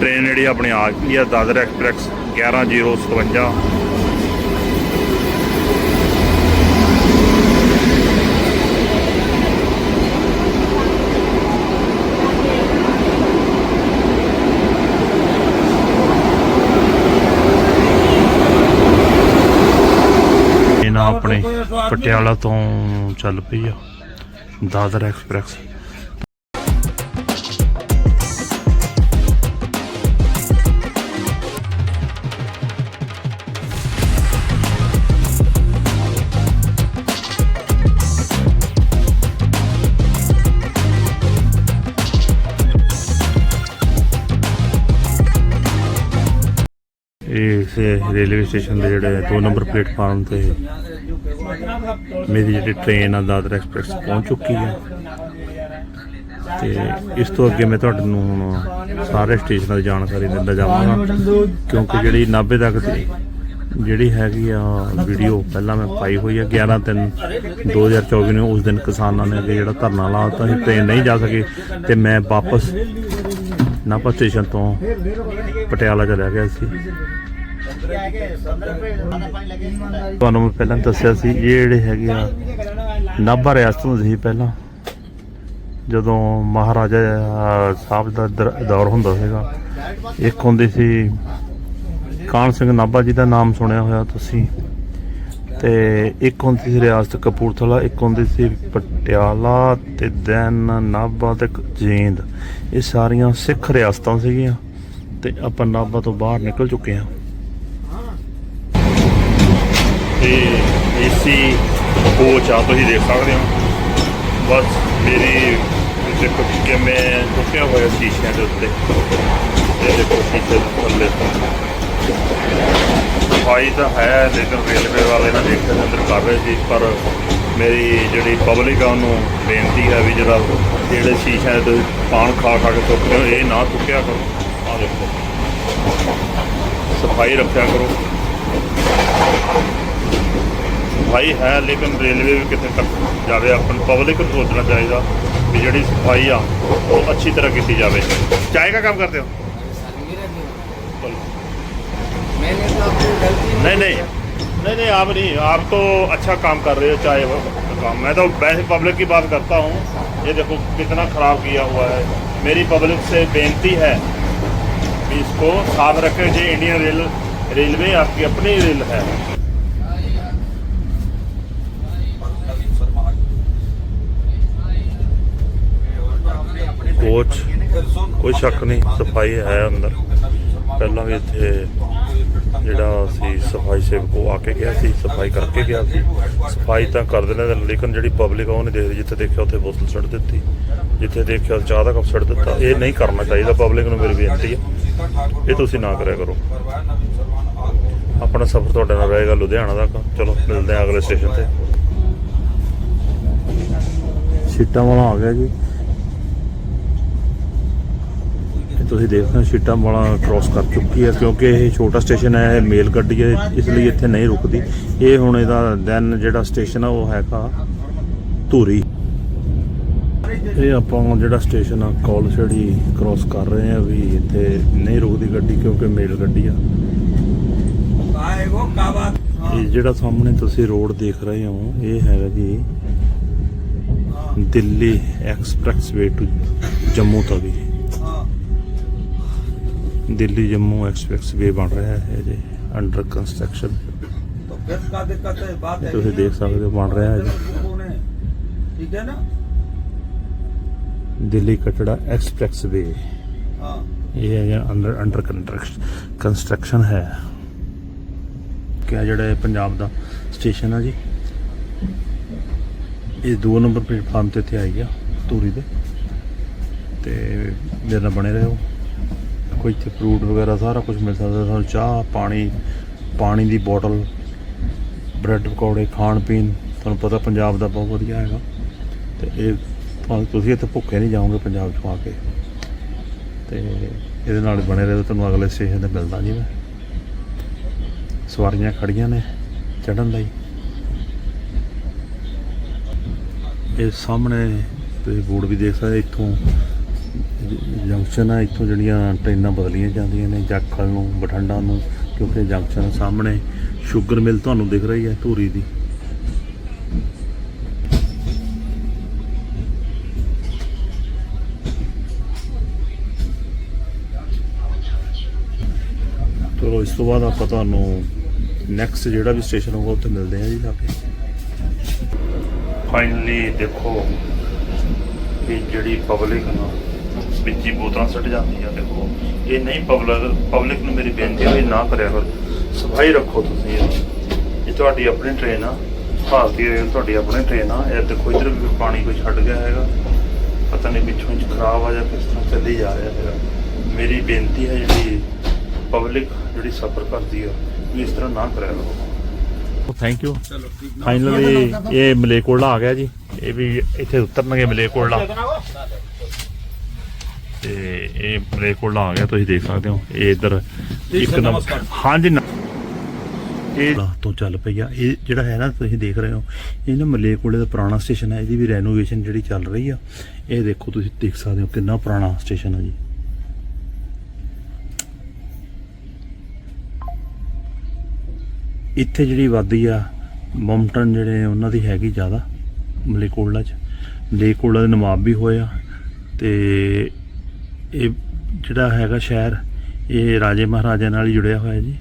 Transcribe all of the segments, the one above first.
Train ਜਿਹੜੀ ਆਪਣੇ ਆ ਗਈ ਆ ਦਾਦਰ ਐਕਸਪ੍ਰੈਸ 11057 ਇਹ ਨਾ ਆਪਣੇ ਪਟਿਆਲਾ ਤੋਂ ਚੱਲ ਪਈ ਆ, ਦਾਦਰ ਐਕਸਪ੍ਰੈਸ। ਇਹ ਰੇਲਵੇ ਸਟੇਸ਼ਨ ਦੇ ਜਿਹੜੇ 2 ਨੰਬਰ ਪਲੇਟਫਾਰਮ ਤੇ ਮੇਰੀ ਜਿਹੜੀ ਟ੍ਰੇਨ ਆ ਦਾਦਰ ਐਕਸਪ੍ਰੈਸ ਪਹੁੰਚ ਚੁੱਕੀ ਹੈ ਤੇ ਇਸ ਤੋਂ ਅੱਗੇ ਮੈਂ ਤੁਹਾਨੂੰ ਹੁਣ ਸਾਰੇ ਸਟੇਸ਼ਨਾਂ ਦੀ ਜਾਣਕਾਰੀ ਦਿੰਦਾ ਜਾਵਾਂਗਾ, ਕਿਉਂਕਿ ਜਿਹੜੀ 90 ਤੱਕ ਦੀ ਜਿਹੜੀ ਹੈਗੀ ਆ ਵੀਡੀਓ ਪਹਿਲਾਂ ਮੈਂ ਪਾਈ ਹੋਈ ਆ 11 3 2024 ਨੂੰ ਉਸ ਦਿਨ ਕਿਸਾਨਾਂ ਨੇ ਅੱਗੇ ਜਿਹੜਾ ਧਰਨਾ ਲਾਤਾ ਸੀ ਟ੍ਰੇਨ ਨਹੀਂ ਜਾ ਸਕੀ ਤੇ ਮੈਂ ਵਾਪਸ ਨਾਭਾ ਸਟੇਸ਼ਨ ਤੋਂ ਪਟਿਆਲਾ ਚਲਾ ਗਿਆ ਸੀ। ਤੁਹਾਨੂੰ ਮੈਂ ਪਹਿਲਾਂ ਦੱਸਿਆ ਸੀ, ਇਹ ਜਿਹੜੇ ਹੈਗੇ ਆ, ਨਾਭਾ ਰਿਆਸਤ ਹੁੰਦੀ ਸੀ ਪਹਿਲਾਂ, ਜਦੋਂ ਮਹਾਰਾਜਾ ਸਾਹਿਬ ਦਾ ਦਰ- ਦੌਰ ਹੁੰਦਾ ਸੀਗਾ। ਇੱਕ ਹੁੰਦੀ ਸੀ ਕਾਨ ਸਿੰਘ ਨਾਭਾ ਜੀ ਦਾ ਨਾਮ ਸੁਣਿਆ ਹੋਇਆ ਤੁਸੀਂ, ਤੇ ਇੱਕ ਹੁੰਦੀ ਸੀ ਰਿਆਸਤ ਕਪੂਰਥਲਾ, ਇੱਕ ਹੁੰਦੀ ਸੀ ਪਟਿਆਲਾ ਤੇ ਦੈਨ ਨਾਭਾ ਤੇ ਜੀਂਦ। ਇਹ ਸਾਰੀਆਂ ਸਿੱਖ ਰਿਆਸਤਾਂ ਸੀਗੀਆਂ ਤੇ ਆਪਾਂ ਨਾਭਾ ਤੋਂ ਬਾਹਰ ਨਿਕਲ ਚੁੱਕੇ ਹਾਂ। ਤੇ ਏਸੀ ਕੋਚ ਆ ਤੁਸੀਂ ਦੇਖ ਸਕਦੇ ਹੋ। ਬਸ ਮੇਰੀ ਦੇਖੋ ਕਿਵੇਂ ਟੁੱਟਿਆ ਹੋਇਆ ਸ਼ੀਸ਼ਿਆਂ ਦੇ ਉੱਤੇ। ਇਹ ਦੇਖੋ ਸ਼ੀਸ਼ੇ ਦੇ ਥੱਲੇ। ਸਫ਼ਾਈ ਤਾਂ ਹੈ, ਲੇਕਿਨ ਰੇਲਵੇ ਵਾਲੇ ਨਾ ਦੇਖਿਆ ਦੇ ਅੰਦਰ ਕਰ ਰਹੇ ਸੀ, ਪਰ ਮੇਰੀ ਜਿਹੜੀ ਪਬਲਿਕ ਆ ਉਹਨੂੰ ਬੇਨਤੀ ਹੈ ਵੀ ਜਿਹੜਾ ਜਿਹੜੇ ਸ਼ੀਸ਼ਿਆਂ ਦੇ ਤੁਸੀਂ ਪਾਣ ਖਾ ਖਾ ਕੇ ਚੁੱਕਦੇ ਹੋ ਇਹ ਨਾ ਚੁੱਕਿਆ ਕਰੋ। ਆ ਦੇਖੋ। ਸਫ਼ਾਈ ਰੱਖਿਆ ਕਰੋ। सफ़ाई है लेकिन रेलवे भी कितने तक जाए अपन पब्लिक को सोचना चाहिए कि ਕਿ सफ़ाई ਸਫਾਈ ਆ, ਉਹ ਅੱਛੀ ਤਰ੍ਹਾਂ ਕੀਤੀ ਜਾਵੇ। ਚਾਹੇ ਦਾ ਕੰਮ नहीं नहीं नहीं नहीं आप नहीं आप तो अच्छा काम कर रहे हो चाय काम मैं तो वैसे पब्लिक की बात करता हूँ ये देखो कितना ख़राब किया हुआ है मेरी पब्लिक से बेनती है इसको साफ़ रखें जो इंडियन रेल रेलवे आपकी अपनी रेल है ਕੋਚ ਕੋਈ ਸ਼ੱਕ ਨਹੀਂ, ਸਫ਼ਾਈ ਹੈ ਅੰਦਰ। ਪਹਿਲਾਂ ਵੀ ਇੱਥੇ ਜਿਹੜਾ ਸੀ ਸਫ਼ਾਈ ਸੇਵਕ, ਉਹ ਆ ਕੇ ਗਿਆ ਸੀ, ਸਫ਼ਾਈ ਕਰਕੇ ਗਿਆ ਸੀ। ਸਫ਼ਾਈ ਤਾਂ ਕਰਦੇ ਨੇ, ਲੇਕਿਨ ਜਿਹੜੀ ਪਬਲਿਕ ਆ, ਉਹ ਨਹੀਂ ਦੇਖਦੀ ਜਿੱਥੇ ਦੇਖਿਆ, ਉੱਥੇ ਬੋਤਲ ਸੁੱਟ ਦਿੱਤੀ। ਜਿੱਥੇ ਦੇਖਿਆ, ਚਾਹ ਦਾ ਕੱਪ ਸੁੱਟ ਦਿੱਤਾ। ਇਹ ਨਹੀਂ ਕਰਨਾ ਚਾਹੀਦਾ, ਪਬਲਿਕ ਨੂੰ ਮੇਰੀ ਬੇਨਤੀ ਹੈ। ਇਹ ਤੁਸੀਂ ਨਾ ਕਰਿਆ ਕਰੋ। ਆਪਣਾ ਸਫ਼ਰ ਤੁਹਾਡੇ ਨਾਲ ਰਹੇਗਾ ਲੁਧਿਆਣਾ ਤੱਕ। ਚਲੋ, ਮਿਲਦੇ ਹਾਂ ਅਗਲੇ ਸਟੇਸ਼ਨ ਤੇ। ਸੀਟਾਂ ਵਾਲਾ ਆ ਗਿਆ ਜੀ ਇਹ ਤੁਸੀਂ ਦੇਖਦੇ ਹੋ ਸ਼ੀਟਾਂ ਵਾਲਾ ਕ੍ਰੋਸ ਕਰ ਚੁੱਕੀ ਹੈ, ਕਿਉਂਕਿ ਇਹ ਛੋਟਾ ਸਟੇਸ਼ਨ ਹੈ, ਇਹ ਮੇਲ ਗੱਡੀ ਹੈ, ਇਸ ਲਈ ਇੱਥੇ ਨਹੀਂ ਰੁਕਦੀ। ਇਹ ਹੁਣ ਇਹਦਾ ਦੈਨ ਜਿਹੜਾ ਸਟੇਸ਼ਨ ਆ, ਉਹ ਹੈਗਾ ਧੂਰੀ। ਇਹ ਆਪਾਂ ਜਿਹੜਾ ਸਟੇਸ਼ਨ ਆ, ਕਾਲ ਛੜੀ ਕ੍ਰੋਸ ਕਰ ਰਹੇ ਆ ਵੀ ਇੱਥੇ ਨਹੀਂ ਰੁਕਦੀ ਗੱਡੀ, ਕਿਉਂਕਿ ਮੇਲ ਗੱਡੀ ਆ। ਇਹ ਜਿਹੜਾ ਸਾਹਮਣੇ ਤੁਸੀਂ ਰੋਡ ਦੇਖ ਰਹੇ ਹੋ, ਇਹ ਹੈਗਾ ਜੀ Delhi expressway to Jammu Tawi. Delhi Jammu expressway ਬਣ ਰਿਹਾ ਹੈ ਜੀ ਅੰਡਰ ਕੰਸਟਰਕਸ਼ਨ ਤੁਸੀਂ ਦੇਖ ਸਕਦੇ ਹੋ, ਬਣ ਰਿਹਾ ਹੈ ਠੀਕ ਹੈ ਨਾ ਦਿੱਲੀ ਕਟੜਾ ਐਕਸਪ੍ਰੈਸਵੇ ਹਾਂ ਇਹ ਹੈ ਅੰਡਰ ਅੰਡਰ ਕੰਸਟਰਕਸ਼ਨ ਹੈ। ਕਿਹਾ ਜਿਹੜਾ ਪੰਜਾਬ ਦਾ ਸਟੇਸ਼ਨ ਆ ਜੀ? ਇਹ 2 ਨੰਬਰ ਪਲੇਟਫਾਰਮ ਤੇ ਇੱਥੇ ਆਈ ਆ, ਧੂਰੀ ਦੇ। ਤੇ ਨਾਲ ਬਣੇ ਰਹੇ। ਹੋ ਕੋਈ ਇੱਥੇ ਫਰੂਟ ਵਗੈਰਾ ਸਾਰਾ ਕੁਝ ਮਿਲ ਸਕਦਾ। ਤੁਹਾਨੂੰ ਚਾਹ, ਪਾਣੀ ਪਾਣੀ ਦੀ ਬੋਟਲ ਬ੍ਰੈਡ ਪਕੌੜੇ, ਖਾਣ ਪੀਣ, ਤੁਹਾਨੂੰ ਪਤਾ ਪੰਜਾਬ ਦਾ ਬਹੁਤ ਵਧੀਆ ਹੈਗਾ। ਤੇ ਇਹ ਤੁਸੀਂ ਇੱਥੇ ਭੁੱਖੇ ਨਹੀਂ ਜਾਓਗੇ ਪੰਜਾਬ 'ਚ ਆ ਕੇ। ਤੇ ਇਹਦੇ ਨਾਲ ਬਣੇ ਰਹੋ, ਤੁਹਾਨੂੰ ਅਗਲੇ ਸਟੇਸ਼ਨ ਤੇ ਮਿਲਦਾ ਜੀ ਮੈਂ। ਸਵਾਰੀਆਂ ਖੜੀਆਂ ਨੇ ਚੜਨ ਲਈ। ਇਹ ਸਾਹਮਣੇ ਤੁਸੀਂ ਬੋਰਡ ਵੀ ਦੇਖ ਸਕਦੇ ਇੱਥੋਂ ਜੰਕਸ਼ਨ ਆ ਇੱਥੋਂ ਜਿਹੜੀਆਂ ਟ੍ਰੇਨਾਂ ਬਦਲੀਆਂ ਜਾਂਦੀਆਂ ਨੇ ਜਾਖਲ ਨੂੰ, ਬਠਿੰਡਾ ਨੂੰ, ਕਿਉਂਕਿ ਜੰਕਸ਼ਨ ਸਾਹਮਣੇ ਸ਼ੂਗਰ ਮਿਲ ਤੁਹਾਨੂੰ ਦਿਖ ਰਹੀ ਹੈ ਧੂਰੀ ਦੀ। ਚਲੋ, ਇਸ ਤੋਂ ਬਾਅਦ ਆਪਾਂ ਤੁਹਾਨੂੰ ਨੈਕਸਟ ਜਿਹੜਾ ਵੀ ਸਟੇਸ਼ਨ ਹੋਊਗਾ ਉੱਥੇ ਮਿਲਦੇ ਹਾਂ ਜੀ ਜਾ ਕੇ। ਫਾਈਨਲੀ ਦੇਖੋ ਇਹ ਜਿਹੜੀ ਪਬਲਿਕ ਨਾ ਵਿੱਚ ਹੀ ਬੋਤਲਾਂ ਸੁੱਟ ਜਾਂਦੀਆਂ ਦੇਖੋ ਇਹ ਨਹੀਂ ਪਬਲਿਕ ਪਬਲਿਕ ਨੂੰ ਮੇਰੀ ਬੇਨਤੀ ਹੈ ਨਾ ਕਰਿਆ ਕਰੋ। ਸਫ਼ਾਈ ਰੱਖੋ ਤੁਸੀਂ ਇਹ ਤੁਹਾਡੀ ਆਪਣੀ ਟ੍ਰੇਨ ਆ। ਭਾਰਤੀ ਰੇਲ ਤੁਹਾਡੀ ਆਪਣੀ ਟ੍ਰੇਨ ਆ। ਇਹ ਦੇਖੋ ਇਧਰ ਵੀ ਪਾਣੀ ਕੋਈ ਛੱਡ ਗਿਆ ਹੈਗਾ। ਪਤਾ ਨਹੀਂ ਪਿੱਛੋਂ ਚ ਖਰਾਬ ਆ ਜਾਂ ਕਿਸ ਤਰ੍ਹਾਂ ਚੱਲੀ ਜਾ ਰਿਹਾ ਹੈਗਾ। ਮੇਰੀ ਬੇਨਤੀ ਹੈ ਜਿਹੜੀ ਪਬਲਿਕ ਜਿਹੜੀ ਸਫਰ ਕਰਦੀ ਆ ਇਸ ਤਰ੍ਹਾਂ ਨਾ ਕਰਿਆ ਕਰੋ। ਥੈਂਕ ਯੂ ਫਾਈਨਲੀ ਇਹ ਮਲੇਕੋਲਾ ਆ ਗਿਆ ਜੀ। ਇਹ ਵੀ ਇੱਥੇ ਉਤਰਨਗੇ ਮਲੇਕੋਲਾ ਤੇ ਇਹ ਮਲੇਕੋਲਾ ਆ ਗਿਆ ਤੁਸੀਂ ਦੇਖ ਸਕਦੇ ਹੋ ਇਹ ਇਧਰ ਇੱਕ ਨਮਸਕਾਰ। ਹਾਂਜੀ ਨਾ ਇਹ ਤੋਂ ਚੱਲ ਪਈ ਆ ਇਹ ਜਿਹੜਾ ਹੈ ਨਾ ਤੁਸੀਂ ਦੇਖ ਰਹੇ ਹੋ ਇਹ ਨਾ ਮਲੇਕੋਲੇ ਦਾ ਪੁਰਾਣਾ ਸਟੇਸ਼ਨ ਹੈ ਇਹਦੀ ਵੀ ਰੈਨੋਵੇਸ਼ਨ ਜਿਹੜੀ ਚੱਲ ਰਹੀ ਆ ਇਹ ਦੇਖੋ ਤੁਸੀਂ ਦੇਖ ਸਕਦੇ ਹੋ ਕਿੰਨਾ ਪੁਰਾਣਾ ਸਟੇਸ਼ਨ ਆ ਜੀ ਇੱਥੇ ਜਿਹੜੀ ਆਬਾਦੀ ਆ ਮਮਟਨ ਜਿਹੜੇ ਉਹਨਾਂ ਦੀ ਹੈਗੀ ਜ਼ਿਆਦਾ ਮਲੇਕੋਲਾ ਚ ਮਲੇਕੋਲਾ ਦੇ ਨਵਾਬ ਵੀ ਹੋਏ ਆ ਤੇ ਇਹ ਜਿਹੜਾ ਹੈਗਾ ਸ਼ਹਿਰ, ਇਹ ਰਾਜੇ ਮਹਾਰਾਜਿਆਂ ਨਾਲ ਹੀ ਜੁੜਿਆ ਹੋਇਆ ਜੀ।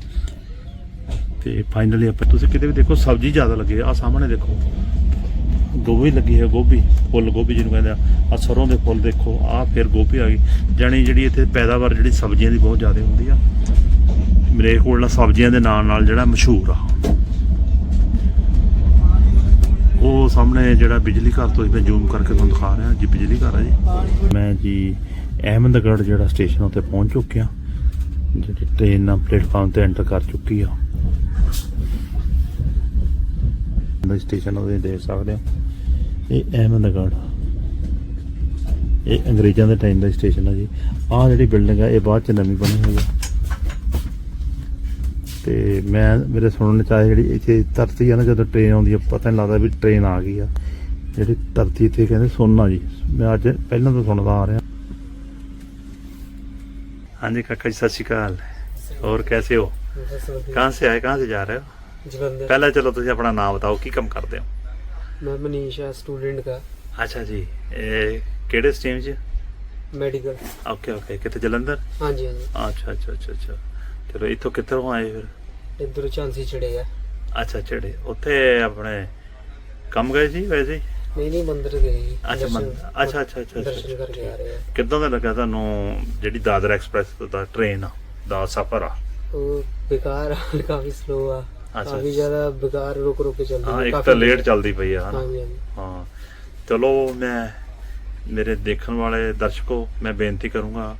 ਤੇ ਫਾਈਨਲੀ ਆਪਾਂ ਤੁਸੀਂ ਕਿਤੇ ਵੀ ਦੇਖੋ, ਸਬਜ਼ੀ ਜ਼ਿਆਦਾ ਲੱਗੀ ਆ। ਸਾਹਮਣੇ ਦੇਖੋ। ਗੋਭੀ ਲੱਗੀ ਹੈ ਗੋਭੀ। ਫੁੱਲ ਗੋਭੀ ਜਿਹਨੂੰ ਕਹਿੰਦੇ ਆ। ਆ ਸਰੋਂ ਦੇ ਫੁੱਲ ਦੇਖੋ। ਆ ਫਿਰ ਗੋਭੀ ਆ ਗਈ। ਜਾਣੀ ਜਿਹੜੀ ਇੱਥੇ ਪੈਦਾਵਾਰ ਜਿਹੜੀ ਸਬਜ਼ੀਆਂ ਦੀ ਬਹੁਤ ਜ਼ਿਆਦਾ ਹੁੰਦੀ ਆ। ਮੇਰੇ ਕੋਲ ਸਬਜ਼ੀਆਂ ਦੇ ਨਾਲ ਨਾਲ ਜਿਹੜਾ ਮਸ਼ਹੂਰ ਆ। ਉਹ ਸਾਹਮਣੇ ਜਿਹੜਾ ਬਿਜਲੀ ਘਰ ਤੋਂ ਮੈਂ ਜ਼ੂਮ ਕਰਕੇ ਤੁਹਾਨੂੰ ਦਿਖਾ ਰਿਹਾ ਜੀ, ਬਿਜਲੀ ਘਰ ਆ ਜੀ। ਮੈਂ ਜੀ ਅਹਿਮਦਗੜ੍ਹ ਜਿਹੜਾ ਸਟੇਸ਼ਨ ਉੱਤੇ ਪਹੁੰਚ ਚੁੱਕਿਆ ਜਿਹੜੀ ਟ੍ਰੇਨ ਨਾ ਪਲੇਟਫਾਰਮ ਤੇ ਐਂਟਰ ਕਰ ਚੁੱਕੀ ਆ। ਦਾ ਸਟੇਸ਼ਨ ਉਹ ਦੇਖ ਸਕਦੇ ਹੋ। ਇਹ ਅਹਿਮਦਗੜ੍ਹ। ਇਹ ਅੰਗਰੇਜ਼ਾਂ ਦੇ ਟਾਈਮ ਦਾ ਸਟੇਸ਼ਨ ਆ ਜੀ। ਆਹ ਜਿਹੜੀ ਬਿਲਡਿੰਗ ਆ, ਇਹ ਬਾਅਦ ਚ ਨਵੀਂ ਬਣੀ ਹੋਈ ਆ। ਤੇ ਮੈਂ, ਮੇਰੇ ਸੁਣਨ ਚ ਆਇਆ ਜਿਹੜੀ ਇੱਥੇ ਧਰਤੀ ਆ ਨਾ, ਜਦੋਂ ਟ੍ਰੇਨ ਆਉਂਦੀ ਆ, ਪਤਾ ਨਹੀਂ ਲੱਗਦਾ ਵੀ ਟ੍ਰੇਨ ਆ ਗਈ ਆ। ਜਿਹੜੀ ਧਰਤੀ ਤੇ ਕਹਿੰਦੇ ਸੋਨਾ ਜੀ। ਮੈਂ ਅੱਜ ਪਹਿਲਾਂ ਤੋਂ ਸੁਣਦਾ ਆ ਰਿਹਾ। ਹਾਂਜੀ ਕਾਕਾ ਜੀ ਸਤਿ ਸ਼੍ਰੀ ਅਕਾਲ और कैसे हो बस बढ़िया। कहाँ से आए कहाँ से जा रहे हो जलंधर पहले चलो ਤੁਸੀਂ ਆਪਣਾ ਨਾਮ बताओ ਕੀ ਕੰਮ ਕਰਦੇ ਹੋ मैं मनीषा स्टूडेंट का ਅੱਛਾ ਜੀ ਇਹ ਕਿਹੜੇ ਸਟਰੀਮ 'ਚ मेडिकल ਓਕੇ ਓਕੇ ਕਿਤੇ ਜਲੰਧਰ हाँ जी हाँ जी ਅੱਛਾ ਅੱਛਾ ਅੱਛਾ ਅੱਛਾ ਚਲੋ ਇੱਥੋਂ ਕਿੱਥੋਂ ਆਏ ਫਿਰ इधर चांसी चढ़ेगा ਅੱਛਾ ਚੜੇ ਉੱਥੇ ਆਪਣੇ ਕੰਮ ਗਏ ਸੀ ਵੈਸੇ ਹੀ ਨਹੀਂ ਨਹੀਂ ਮੰਦਿਰ ਗਏ ਅੱਛਾ ਅੱਛਾ ਅੱਛਾ ਅੱਛਾ ਦਰਸ਼ਨ ਕਰਕੇ ਆ ਰਹੇ ਆ। ਕਿੱਦਾਂ ਦਾ ਲੱਗਾ ਤੁਹਾਨੂੰ ਜਿਹੜੀ ਦਾਦਰ ਐਕਸਪ੍ਰੈਸ ਦਾ ਟ੍ਰੇਨ ਆ ਦਾ ਸਫ਼ਰ ਆ? ਉਹ ਬੇਕਾਰ ਆ, ਕਾਫੀ ਸਲੋ ਆ। ਕਾਫੀ ਜ਼ਿਆਦਾ ਬੇਕਾਰ ਰੁਕ ਰੁਕ ਕੇ ਚੱਲਦੀ ਹਾਂ ਇੱਕ ਤਾਂ ਲੇਟ ਚੱਲਦੀ ਪਈ ਆ ਹਾਂ। ਚਲੋ ਮੈਂ ਮੇਰੇ ਦੇਖਣ ਵਾਲੇ ਦਰਸ਼ਕੋ ਮੈਂ ਬੇਨਤੀ ਕਰੂੰਗਾ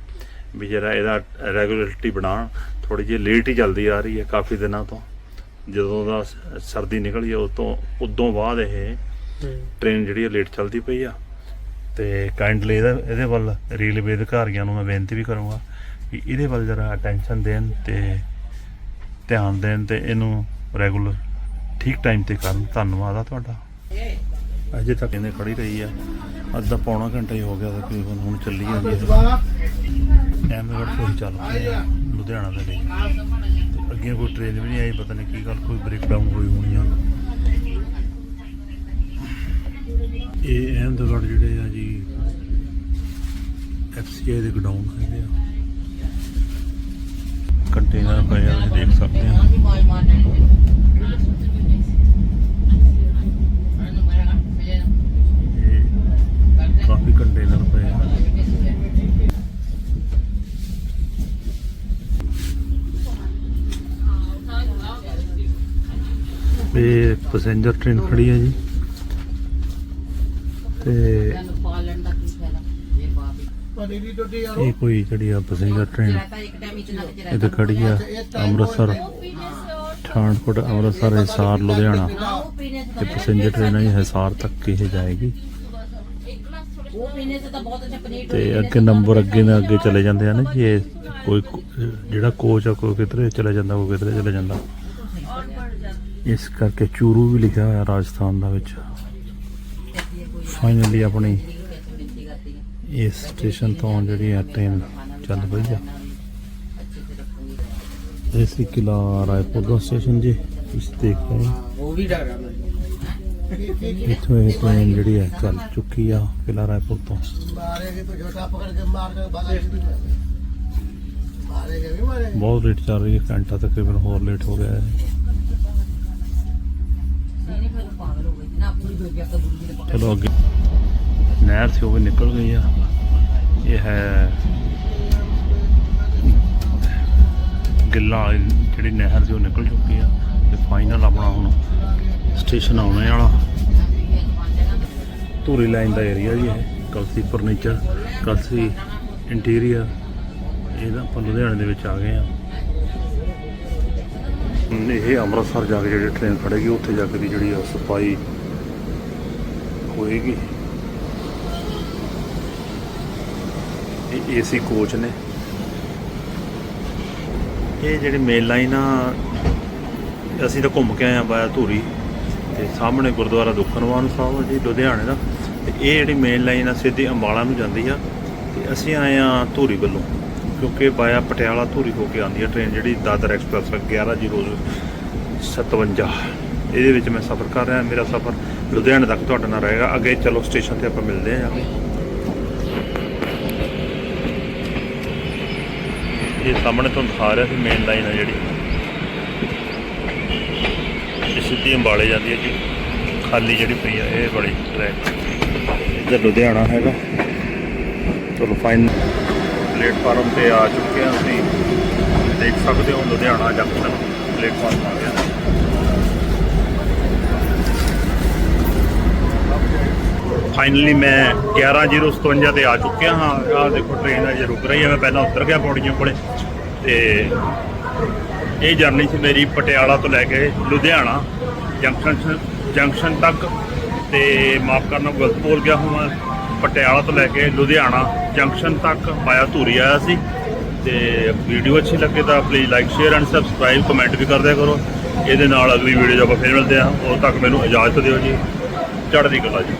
ਵੀ ਜਿਹੜਾ ਇਹਦਾ ਰੈਗੂਲਰਿਟੀ ਬਣਾਉਣ ਥੋੜੀ ਜਿਹੀ ਲੇਟ ਹੀ ਚੱਲਦੀ ਆ ਰਹੀ ਹੈ ਕਾਫੀ ਦਿਨਾਂ ਤੋਂ। ਜਦੋਂ ਦਾ ਸਰਦੀ ਨਿਕਲੀ ਹੈ ਤੋਂ ਉਦੋਂ ਬਾਅਦ ਇਹ ਟ੍ਰੇਨ ਜਿਹੜੀ ਹੈ ਲੇਟ ਚੱਲਦੀ ਪਈ ਆ। ਤੇ ਕਾਈਂਡਲੀ ਇਹਦਾ, ਇਹਦੇ ਵੱਲ ਰੇਲਵੇ ਅਧਿਕਾਰੀਆਂ ਨੂੰ ਮੈਂ ਬੇਨਤੀ ਵੀ ਕਰੂੰਗਾ ਵੀ ਇਹਦੇ ਵੱਲ ਜਰਾ ਅਟੈਂਸ਼ਨ ਦੇਣ ਤੇ ਧਿਆਨ ਦੇਣ ਤੇ ਇਹਨੂੰ ਰੈਗੂਲਰ ਠੀਕ ਟਾਈਮ ਤੇ ਕਰਨ। ਧੰਨਵਾਦ ਆ ਤੁਹਾਡਾ। ਅਜੇ ਤੱਕ ਇਹਨੇ ਖੜੀ ਰਹੀ ਆ। ਅੱਧਾ ਪੌਣਾ ਘੰਟਾ ਹੀ ਹੋ ਗਿਆ ਤਕਰੀਬਨ ਹੁਣ ਚੱਲੀ ਜਾਂਦੀ ਹੈ ਅਹਿਮਦਗੜ੍ਹ ਤੋਂ ਚੱਲ ਪਈ ਆ, ਲੁਧਿਆਣਾ ਦੇ ਲਈ। ਅੱਗੇ ਕੋਈ ਟ੍ਰੇਨ ਵੀ ਨਹੀਂ ਆਈ, ਪਤਾ ਨਹੀਂ ਕੀ ਗੱਲ, ਕੋਈ ਬ੍ਰੇਕਡਾਊਨ ਹੋਈ ਹੋਣੀ ਆ। ਇਹ ਅਹਿਮਦਗੜ੍ਹ ਜਿਹੜੇ ਆ ਜੀ ਐਫਸੀਆਈ ਦੇ ਗਡਾਊਨ ਹੈਗੇ ਆ। ਕੰਟੇਨਰ ਪਏ ਆ, ਤੁਸੀਂ ਦੇਖ ਸਕਦੇ ਆ। ਇਹ ਕਾਫੀ ਕੰਟੇਨਰ ਪਏ ਆ। ਇਹ ਪੈਸੇਂਜਰ ਟ੍ਰੇਨ ਖੜੀ ਹੈ ਜੀ। ਤੇ ਇਹ ਕੋਈ ਜਿਹੜੀ ਆ ਵਿੱਚ ਟ੍ਰੇਨ ਇਹ ਖੜੀ ਆ ਅੰਮ੍ਰਿਤਸਰ। ਪਠਾਨਕੋਟ ਅੰਮ੍ਰਿਤਸਰ ਹਿਸਾਰ ਲੁਧਿਆਣਾ। ਇਹ ਪੈਸੇਂਜਰ ਟ੍ਰੇਨ ਹੈ ਹਿਸਾਰ ਤੱਕ ਇਹ ਜਾਏਗੀ। ਤੇ ਅੱਗੇ ਨੰਬਰ ਅੱਗੇ ਨਾਲ ਅੱਗੇ ਚਲੇ ਜਾਂਦੇ ਆ ਨਾ ਜੀ ਇਹ ਕੋਈ ਜਿਹੜਾ ਕੋਚ ਆ ਕੋਈ ਕਿਧਰੇ ਚਲੇ ਜਾਂਦਾ ਉਹ ਕਿਧਰੇ ਚਲੇ ਜਾਂਦਾ। ਇਸ ਕਰਕੇ ਚੂਰੂ ਵੀ ਲਿਖਿਆ ਹੋਇਆ ਰਾਜਸਥਾਨ ਦਾ ਵਿੱਚ। ਫਾਈਨਲੀ ਆਪਣੀ ਇਸ ਸਟੇਸ਼ਨ ਤੋਂ ਜਿਹੜੀ ਆ ਟ੍ਰੇਨ ਚੱਲ ਪਈ ਆ। ਦੇਸੀ ਕਿਲਾ ਰਾਏਪੁਰ ਦਾ ਸਟੇਸ਼ਨ ਜੀ ਤੁਸੀਂ ਦੇਖ ਰਹੇ ਉਹ ਵੀ ਡਰ ਆ ਇੱਥੋਂ ਇਹ ਟ੍ਰੇਨ ਜਿਹੜੀ ਆ ਚੱਲ ਚੁੱਕੀ ਆ ਕਿਲਾ ਰਾਏਪੁਰ ਤੋਂ। ਬਹੁਤ ਲੇਟ ਚੱਲ ਰਹੀ ਹੈ ਘੰਟਾ ਤਕਰੀਬਨ ਹੋਰ ਲੇਟ ਹੋ ਗਿਆ ਹੈ। ਚਲੋ ਅੱਗੇ। ਨਹਿਰ ਸੀ, ਉਹ ਵੀ ਨਿਕਲ ਗਈ ਆ। ਇਹ ਹੈ ਗਿੱਲਾ, ਜਿਹੜੀ ਨਹਿਰ ਸੀ, ਉਹ ਨਿਕਲ ਚੁੱਕੀ ਆ। ਤੇ ਫਾਈਨਲ ਆਪਣਾ ਹੁਣ ਸਟੇਸ਼ਨ ਆਉਣੇ ਵਾਲਾ। ਧੂਰੀ ਲਾਈਨ ਦਾ ਏਰੀਆ ਜੀ ਇਹ, ਕਲਸੀ ਫਰਨੀਚਰ ਕਲਸੀ ਇੰਟੀਰੀਅਰ ਇਹਦਾ ਆਪਾਂ ਲੁਧਿਆਣੇ ਦੇ ਵਿੱਚ ਆ ਗਏ ਆ। ਇਹ ਅੰਮ੍ਰਿਤਸਰ ਜਾ ਕੇ ਜਿਹੜੀ ਟ੍ਰੇਨ ਖੜੇਗੀ ਉੱਥੇ ਜਾ ਕੇ ਦੀ ਜਿਹੜੀ ਆ ਸਫ਼ਾਈ ਹੋਏਗੀ। ਇਹ ਏਸੀ ਕੋਚ ਨੇ। ਇਹ ਜਿਹੜੀ ਮੇਨ ਲਾਈਨ ਆ, ਅਸੀਂ ਤਾਂ ਘੁੰਮ ਕੇ ਆਏ ਆ ਬਾਇਆ ਧੂਰੀ, ਤੇ ਸਾਹਮਣੇ ਗੁਰਦੁਆਰਾ ਦੁਖਨਵਾਨ ਸਾਹਿਬ ਆ ਜੀ, ਲੁਧਿਆਣੇ ਦਾ। ਤੇ ਇਹ ਜਿਹੜੀ ਮੇਨ ਲਾਈਨ ਆ, ਸਿੱਧੀ ਅੰਬਾਲਾ ਨੂੰ ਜਾਂਦੀ ਆ। ਤੇ ਅਸੀਂ ਆਏ ਆ ਧੂਰੀ ਵੱਲੋਂ, ਕਿਉਂਕਿ ਬਾਇਆ ਪਟਿਆਲਾ ਧੂਰੀ ਹੋ ਕੇ ਆਉਂਦੀ ਆ ਟ੍ਰੇਨ ਜਿਹੜੀ ਦਾਦਰ ਐਕਸਪ੍ਰੈਸ 1107 ਇਹਦੇ ਵਿੱਚ ਮੈਂ ਸਫ਼ਰ ਕਰ ਰਿਹਾ, ਮੇਰਾ ਸਫ਼ਰ ਲੁਧਿਆਣੇ ਤੱਕ ਤੁਹਾਡੇ ਨਾਲ ਰਹੇਗਾ। ਅੱਗੇ ਚਲੋ ਸਟੇਸ਼ਨ ਤੇ ਆਪਾਂ ਮਿਲਦੇ ਹਾਂ ਜਾ ਕੇ। ਇਹ ਸਾਹਮਣੇ ਤੋਂ ਦਿਖਾ ਰਿਹਾ ਸੀ ਮੇਨ ਲਾਈਨ ਆ ਜਿਹੜੀ। ਇਹ ਸਿੱਧੀ ਅੰਬਾਲੇ ਜਾਂਦੀ ਹੈ ਜੀ। ਖਾਲੀ ਜਿਹੜੀ ਪਈ ਆ ਇਹ ਬੜੀ ਟ੍ਰੈਕ ਇੱਧਰ ਲੁਧਿਆਣਾ ਹੈਗਾ। ਚਲੋ ਫਾਈਨ ਪਲੇਟਫਾਰਮ ਤੇ ਆ ਚੁੱਕੇ ਹਾਂ ਅਸੀਂ। ਦੇਖ ਸਕਦੇ ਹੋ ਲੁਧਿਆਣਾ ਜੰਕਸ਼ਨ ਪਲੇਟਫਾਰਮ ਆ ਗਿਆ। ਫਾਈਨਲੀ ਮੈਂ 11057 ਤੇ ਆ ਚੁੱਕਿਆ ਹਾਂ। ਆਹ ਦੇਖੋ ਟ੍ਰੇਨ ਅਜੇ ਰੁਕ ਰਹੀ ਹੈ। ਮੈਂ ਪਹਿਲਾਂ ਉਤਰ ਗਿਆ ਪੌੜੀਆਂ ਕੋਲੇ ਤੇ ਇਹ ਜਰਨੀ ਸੀ ਮੇਰੀ ਪਟਿਆਲਾ ਤੋਂ ਲੈ ਕੇ ਲੁਧਿਆਣਾ ਜੰਕਸ਼ਨ ਜੰਕਸ਼ਨ ਤੱਕ ਤੇ ਮਾਫ ਕਰਨਾ ਗਲਤ ਬੋਲ ਗਿਆ ਹਾਂ ਪਟਿਆਲਾ ਤੋਂ ਲੈ ਕੇ ਲੁਧਿਆਣਾ ਜੰਕਸ਼ਨ ਤੱਕ ਮਾਇਆ ਧੂਰੀ ਆਇਆ ਸੀ। ਤੇ ਵੀਡੀਓ ਅੱਛੀ ਲੱਗੇ ਤਾਂ please like share and subscribe comment ਵੀ ਕਰਦਿਆ ਕਰੋ। ਇਹਦੇ ਨਾਲ ਅਗਲੀ ਵੀਡੀਓ 'ਚ ਆਪਾਂ ਫਿਰ ਮਿਲਦੇ ਹਾਂ। ਉਦੋਂ ਤੱਕ ਮੈਨੂੰ ਇਜਾਜ਼ਤ ਦਿਓ ਜੀ। ਚੜ੍ਹਦੀ ਕਲਾ ਜੀ।